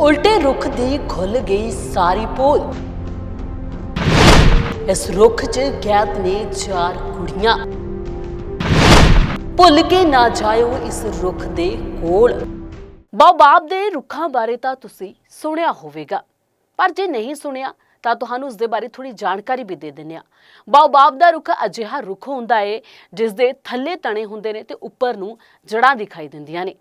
ਉਲਟੇ ਰੁੱਖ ਦੀ ਖੁੱਲ ਗਈ ਸਾਰੀ ਪੋਲ। ਇਸ ਰੁੱਖ 'ਚ ਕੈਦ ਨੇ ਚਾਰ ਕੁੜੀਆਂ। ਭੁੱਲ ਕੇ ਨਾ ਜਾਇਓ ਇਸ ਰੁੱਖ ਦੇ ਕੋਲ। ਬਾਬਾਬ ਦੇ ਰੁੱਖਾਂ ਬਾਰੇ ਤਾਂ ਤੁਸੀਂ ਸੁਣਿਆ ਹੋਵੇਗਾ। ਪਰ ਜੇ ਨਹੀਂ ਸੁਣਿਆ ਤਾਂ ਤੁਹਾਨੂੰ ਉਸ ਦੇ ਬਾਰੇ ਥੋੜੀ ਜਾਣਕਾਰੀ ਵੀ ਦੇ ਦਿੰਨੇ ਆ ਬਾਬਾਬ ਦਾ ਰੁੱਖ ਅਜਿਹਾ ਰੁੱਖ ਹੁੰਦਾ ਏ ਜਿਸ ਦੇ ਥੱਲੇ ਤਣੇ ਹੁੰਦੇ ਨੇ ਤੇ ਉੱਪਰ ਨੂੰ ਜੜਾਂ ਦਿਖਾਈ ਦਿੰਦੀਆਂ ਨੇ।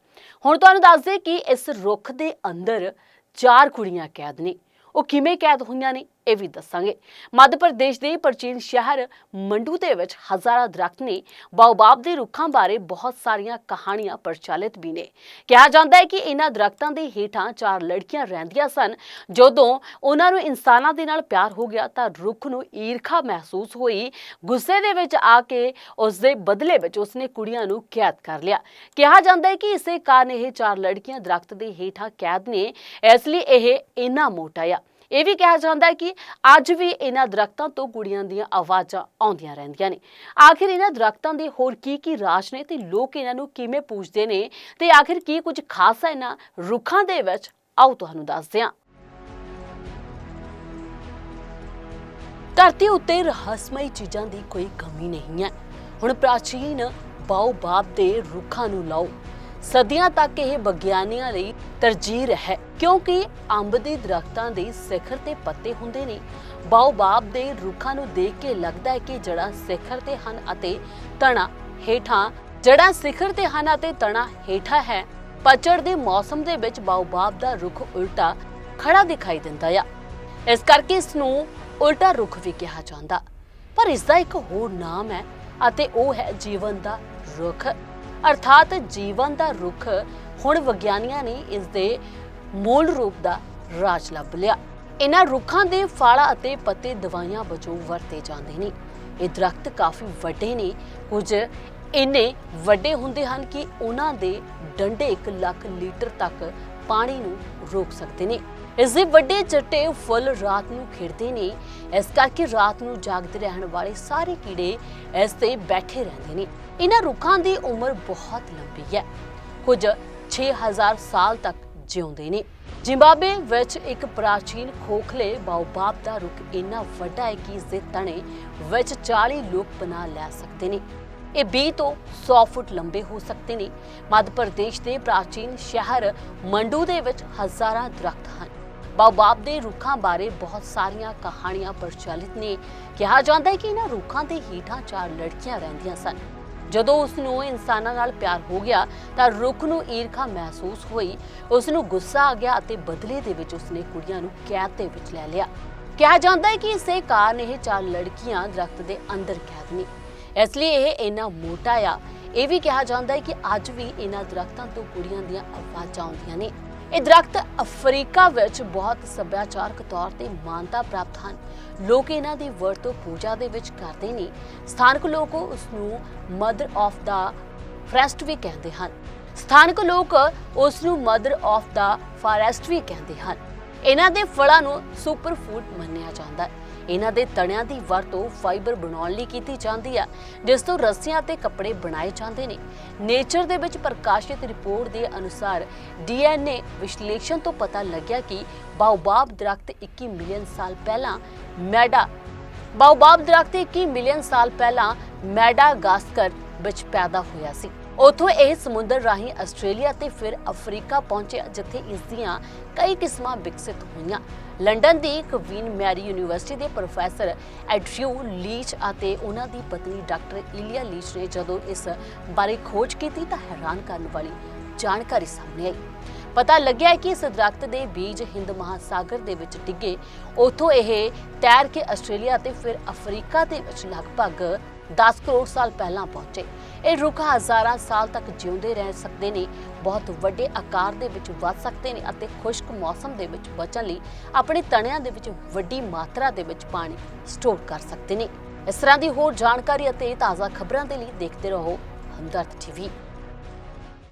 ਹੁਣ ਤੁਹਾਨੂੰ ਦੱਸਦੇ ਕਿ ਇਸ ਰੁੱਖ ਦੇ ਅੰਦਰ ਚਾਰ ਕੁੜੀਆਂ ਕੈਦ ਨੇ। ਉਹ ਕਿਵੇਂ ਕੈਦ ਹੋਈਆਂ ਨੇ? ਇਹ ਵੀ ਦੱਸਾਂਗੇ। ਮੱਧ ਪ੍ਰਦੇਸ਼ ਦੇ ਪ੍ਰਾਚੀਨ ਸ਼ਹਿਰ ਮੰਡੂ ਦੇ ਵਿੱਚ ਹਜ਼ਾਰਾਂ ਦਰਖਤ ਨੇ ਬਾਓਬਾਬ ਦੇ ਰੁੱਖਾਂ ਬਾਰੇ ਬਹੁਤ ਸਾਰੀਆਂ ਕਹਾਣੀਆਂ ਪ੍ਰਚਲਿਤ ਵੀ ਨੇ। ਕਿਹਾ ਜਾਂਦਾ ਹੈ ਕਿ ਇਹਨਾਂ ਦਰਖਤਾਂ ਦੇ ਹੇਠਾਂ ਚਾਰ ਲੜਕੀਆਂ ਰਹਿੰਦੀਆਂ ਸਨ। ਜਦੋਂ ਉਹਨਾਂ ਨੂੰ ਇਨਸਾਨਾਂ ਦੇ ਨਾਲ ਪਿਆਰ ਹੋ ਗਿਆ ਤਾਂ ਰੁੱਖ ਨੂੰ ਈਰਖਾ ਮਹਿਸੂਸ ਹੋਈ। ਗੁੱਸੇ ਦੇ ਵਿੱਚ ਆ ਕੇ ਉਸ ਦੇ ਬਦਲੇ ਵਿੱਚ ਉਸਨੇ ਕੁੜੀਆਂ ਨੂੰ ਕੈਦ ਕਰ ਲਿਆ। ਕਿਹਾ ਜਾਂਦਾ ਹੈ ਕਿ ਇਸੇ ਕਾਰਨ ਇਹ ਚਾਰ ਲੜਕੀਆਂ ਦਰਖਤ ਦੇ ਹੇਠਾਂ ਕੈਦ ਨੇ, ਇਸ ਲਈ ਇਹ ਇੰਨਾ ਮੋਟਾ ਆ। ਇਹ ਵੀ ਕਿਹਾ ਜਾਂਦਾ ਹੈ ਕਿ ਅੱਜ ਵੀ ਇਹਨਾਂ ਦਰਖਤਾਂ ਤੋਂ ਕੁੜੀਆਂ ਦੀਆਂ ਆਵਾਜ਼ਾਂ ਆਉਂਦੀਆਂ ਰਹਿੰਦੀਆਂ ਨੇ। ਆਖਿਰ ਇਹਨਾਂ ਦਰਖਤਾਂ ਦੇ ਹੋਰ ਕੀ ਕੀ ਰਾਜ ਨੇ ਤੇ ਲੋਕ ਇਹਨਾਂ ਨੂੰ ਕਿਵੇਂ ਪੂਜਦੇ ਨੇ ਤੇ ਆਖਿਰ ਕੀ ਕੁਝ ਖਾਸ ਹੈ ਇਹਨਾਂ ਰੁੱਖਾਂ ਦੇ ਵਿੱਚ? ਆਓ ਤੁਹਾਨੂੰ ਦੱਸਦੇ ਹਾਂ। ਧਰਤੀ ਉੱਤੇ ਰਹੱਸਮਈ ਚੀਜ਼ਾਂ ਦੀ ਕੋਈ ਕਮੀ ਨਹੀਂ ਹੈ। ਹੁਣ ਪ੍ਰਾਚੀਨ ਬਾਓਬਾਬ ਦੇ ਰੁੱਖਾਂ ਨੂੰ ਲਾਓ। ਸਦੀਆਂ ਤੱਕ ਇਹ ਵਿਗਿਆਨੀਆਂ ਲਈ ਤਰਜੀਹ ਹੈ, ਕਿਉਂਕਿ ਅੰਬ ਦੇ ਦਰਖਤਾਂ ਦੇ ਸਿਖਰ ਤੇ ਪੱਤੇ ਹੁੰਦੇ ਨੇ। ਬਾਓਬਾਬ ਦੇ ਰੁੱਖਾਂ ਨੂੰ ਦੇਖ ਕੇ ਲੱਗਦਾ ਹੈ ਕਿ ਜੜਾਂ ਸਿਖਰ ਤੇ ਹਨ ਅਤੇ ਤਣਾ ਹੇਠਾਂ ਜੜਾਂ ਸਿਖਰ ਤੇ ਹਨ ਅਤੇ ਤਣਾ ਹੇਠਾਂ ਹੈ। ਪਤਝੜ ਦੇ ਮੌਸਮ ਦੇ ਵਿੱਚ ਬਾਓਬਾਬ ਦਾ ਰੁੱਖ ਉਲਟਾ ਖੜਾ ਦਿਖਾਈ ਦਿੰਦਾ ਆ। ਇਸ ਕਰਕੇ ਇਸ ਨੂੰ ਉਲਟਾ ਰੁੱਖ ਵੀ ਕਿਹਾ ਜਾਂਦਾ। ਪਰ ਇਸ ਦਾ ਇੱਕ ਹੋਰ ਨਾਮ ਹੈ ਅਤੇ ਉਹ ਹੈ ਜੀਵਨ ਦਾ ਰੁੱਖ। ਅਰਥਾਤ ਜੀਵਨ ਦਾ ਰੁੱਖ ਹੁਣ ਵਿਗਿਆਨੀਆਂ ਨੇ ਇਸ ਦੇ ਮੂਲ ਰੂਪ ਦਾ ਰਾਜ ਲੱਭ ਲਿਆ। ਇਹਨਾਂ ਰੁੱਖਾਂ ਦੇ ਫਲ ਅਤੇ ਪੱਤੇ ਦਵਾਈਆਂ ਵਜੋਂ ਵਰਤੇ ਜਾਂਦੇ ਨੇ। ਇਹ ਦਰਖਤ ਕਾਫੀ ਵੱਡੇ ਨੇ। ਕੁਝ ਇੰਨੇ ਵੱਡੇ ਹੁੰਦੇ ਹਨ ਕਿ ਉਹਨਾਂ ਦੇ ਡੰਡੇ 1 ਲੱਖ ਲੀਟਰ ਤੱਕ ਪਾਣੀ ਨੂੰ ਰੋਕ ਸਕਦੇ ਨੇ। ਇਸ ਦੇ ਵੱਡੇ ਚੱਟੇ ਫੁੱਲ ਰਾਤ ਨੂੰ ਖਿੜਦੇ ਨੇ। ਇਸ ਕਰਕੇ ਰਾਤ ਨੂੰ ਜਾਗਦੇ ਰਹਿਣ ਵਾਲੇ ਸਾਰੇ ਕੀੜੇ ਇਸ ਤੇ ਬੈਠੇ ਰਹਿੰਦੇ ਨੇ। ਇਹਨਾਂ ਰੁੱਖਾਂ ਦੀ ਉਮਰ ਬਹੁਤ ਲੰਬੀ ਹੈ। ਕੁਝ 6000 ਸਾਲ ਤੱਕ ਜਿਉਂਦੇ ਨੇ। ਜ਼ਿੰਬਾਬਵੇ ਵਿੱਚ ਇੱਕ ਪ੍ਰਾਚੀਨ ਖੋਖਲੇ ਬਾਓਬਾਬ ਦਾ ਰੁੱਖ ਇੰਨਾ ਵੱਡਾ ਹੈ ਕਿ ਇਸ ਦੇ ਤਣੇ ਵਿੱਚ 40 ਲੋਕ ਪਨਾਹ ਲੈ ਸਕਦੇ ਨੇ। ਇਹ 20 ਤੋਂ 100 ਫੁੱਟ ਲੰਬੇ ਹੋ ਸਕਦੇ ਨੇ। ਮੱਧ ਪ੍ਰਦੇਸ਼ ਦੇ ਪ੍ਰਾਚੀਨ ਸ਼ਹਿਰ ਮੰਡੂ ਦੇ ਵਿੱਚ ਹਜ਼ਾਰਾਂ ਦਰਖਤ ਹਨ। ਬਾਓਬਾਬ ਦੇ ਰੁੱਖਾਂ ਬਾਰੇ ਬਹੁਤ ਸਾਰੀਆਂ ਕਹਾਣੀਆਂ ਪ੍ਰਚਲਿਤ ਨੇ। ਕਿਹਾ ਜਾਂਦਾ ਹੈ ਕਿ ਇਹਨਾਂ ਰੁੱਖਾਂ ਦੇ ਹੇਠਾਂ ਚਾਰ ਲੜਕੀਆਂ ਰਹਿੰਦੀਆਂ ਸਨ। ਜਦੋਂ ਉਸ ਨੂੰ ਇਨਸਾਨਾਂ ਨਾਲ ਪਿਆਰ ਹੋ ਗਿਆ, ਤਾਂ ਰੁੱਖ ਨੂੰ ਈਰਖਾ ਮਹਿਸੂਸ ਹੋਈ। ਉਸ ਨੂੰ ਗੁੱਸਾ ਆ ਗਿਆ ਅਤੇ ਬਦਲੇ ਦੇ ਵਿੱਚ ਉਸਨੇ ਕੁੜੀਆਂ ਨੂੰ ਕੈਦ ਦੇ ਵਿੱਚ ਲੈ ਲਿਆ। ਕਿਹਾ ਜਾਂਦਾ ਹੈ ਕਿ ਇਸੇ ਕਾਰਨ ਇਹ ਚਾਰ ਲੜਕੀਆਂ ਦਰਖਤ ਦੇ ਅੰਦਰ ਕੈਦ ਨੇ। ਇਸ ਲਈ ਇਹ ਇੰਨਾ ਮੋਟਾ ਆ। ਇਹ ਵੀ ਕਿਹਾ ਜਾਂਦਾ ਹੈ ਕਿ ਅੱਜ ਵੀ ਇਹਨਾਂ ਦਰਖਤਾਂ ਤੋਂ ਕੁੜੀਆਂ ਦੀਆਂ ਆਵਾਜ਼ਾਂ ਆਉਂਦੀਆਂ ਨੇ। ਇਹ ਦਰਖਤ ਅਫਰੀਕਾ ਵਿੱਚ ਬਹੁਤ ਸੱਭਿਆਚਾਰਕ ਤੌਰ ਤੇ ਮਾਨਤਾ ਪ੍ਰਾਪਤ ਹਨ। ਲੋਕ ਇਹਨਾਂ ਦੀ ਵਰਤੋਂ ਪੂਜਾ ਦੇ ਵਿੱਚ ਕਰਦੇ ਨੇ। ਸਥਾਨਕ ਲੋਕ ਉਸ ਨੂੰ ਮਦਰ ਆਫ ਦਾ ਫੋਰੈਸਟ ਵੀ ਕਹਿੰਦੇ ਹਨ। ਸਥਾਨਕ ਲੋਕ ਉਸ ਨੂੰ ਮਦਰ ਆਫ ਦਾ ਫਾਰੈਸਟ ਵੀ ਕਹਿੰਦੇ ਹਨ। ਇਹਨਾਂ ਦੇ ਫਲਾਂ ਨੂੰ ਸੁਪਰ ਫੂਡ ਮੰਨਿਆ ਜਾਂਦਾ ਹੈ। ਇਹਨਾਂ ਦੇ ਤਣਿਆਂ ਦੀ ਵਰਤੋਂ ਫਾਈਬਰ ਬਣਾਉਣ ਲਈ ਕੀਤੀ ਜਾਂਦੀ ਹੈ, ਜਿਸ ਤੋਂ ਰੱਸੀਆਂ ਤੇ ਕੱਪੜੇ ਬਣਾਏ ਜਾਂਦੇ ਨੇ। ਨੇਚਰ ਦੇ ਵਿੱਚ ਪ੍ਰਕਾਸ਼ਿਤ ਰਿਪੋਰਟ ਦੇ ਅਨੁਸਾਰ ਡੀਐਨਏ ਵਿਸ਼ਲੇਸ਼ਣ ਤੋਂ ਪਤਾ ਲੱਗਿਆ ਕਿ ਬਾਓਬਾਬ ਦਰਖਤ 21 ਮਿਲੀਅਨ ਸਾਲ ਪਹਿਲਾਂ ਮੈਡਾ ਬਾਓਬਾਬ ਦਰਖਤ 21 ਮਿਲੀਅਨ ਸਾਲ ਪਹਿਲਾਂ ਮੈਡਾਗਾਸਕਰ ਵਿੱਚ ਪੈਦਾ ਹੋਇਆ ਸੀ। ਉਥੋਂ ਇਹ ਸਮੁੰਦਰ ਰਾਹੀਂ ਆਸਟ੍ਰੇਲੀਆ ਤੇ ਫਿਰ ਅਫਰੀਕਾ ਪਹੁੰਚਿਆ ਜਿੱਥੇ ਇਸ ਦੀਆਂ ਕਈ ਕਿਸਮਾਂ ਵਿਕਸਿਤ ਹੋਈਆਂ। ਲੰਡਨ ਦੀ ਕਵੀਨ ਮੈਰੀ ਯੂਨੀਵਰਸਿਟੀ ਦੇ ਪ੍ਰੋਫੈਸਰ ਐਡਰਿਊ ਲੀਚ ਅਤੇ ਉਹਨਾਂ ਦੀ ਪਤਨੀ ਡਾਕਟਰ ਇਲੀਆ ਲੀਚ ਨੇ ਜਦੋਂ ਇਸ ਬਾਰੇ ਖੋਜ ਕੀਤੀ ਤਾਂ ਹੈਰਾਨ ਕਰਨ ਵਾਲੀ ਜਾਣਕਾਰੀ ਸਾਹਮਣੇ ਆਈ। ਪਤਾ ਲੱਗਿਆ ਕਿ ਇਸ ਦਰਖਤ ਦੇ ਬੀਜ ਹਿੰਦ ਮਹਾਸਾਗਰ ਦੇ ਵਿੱਚ ਡਿੱਗੇ। ਉਥੋਂ ਇਹ ਤੈਰ ਕੇ ਆਸਟ੍ਰੇਲੀਆ ਤੇ ਫਿਰ ਅਫਰੀਕਾ ਦੇ ਵਿੱਚ ਲਗਭਗ 10 ਕਰੋੜ ਸਾਲ ਪਹਿਲਾਂ ਪਹੁੰਚੇ। ਇਹ ਰੁੱਖ ਹਜ਼ਾਰਾਂ ਸਾਲ ਤੱਕ ਜਿਉਂਦੇ ਰਹਿ ਸਕਦੇ ਨੇ, ਬਹੁਤ ਵੱਡੇ ਆਕਾਰ ਦੇ ਵਿੱਚ ਵੱਧ ਸਕਦੇ ਨੇ ਅਤੇ ਖੁਸ਼ਕ ਮੌਸਮ ਦੇ ਵਿੱਚ ਬਚਣ ਲਈ ਆਪਣੇ ਤਣਿਆਂ ਦੇ ਵਿੱਚ ਵੱਡੀ ਮਾਤਰਾ ਦੇ ਵਿੱਚ ਪਾਣੀ ਸਟੋਰ ਕਰ ਸਕਦੇ ਨੇ। ਇਸ ਤਰ੍ਹਾਂ ਦੀ ਹੋਰ ਜਾਣਕਾਰੀ ਅਤੇ ਤਾਜ਼ਾ ਖਬਰਾਂ ਦੇ ਲਈ ਦੇਖਦੇ ਰਹੋ, ਹਮਦਰਦ ਟੀਵੀ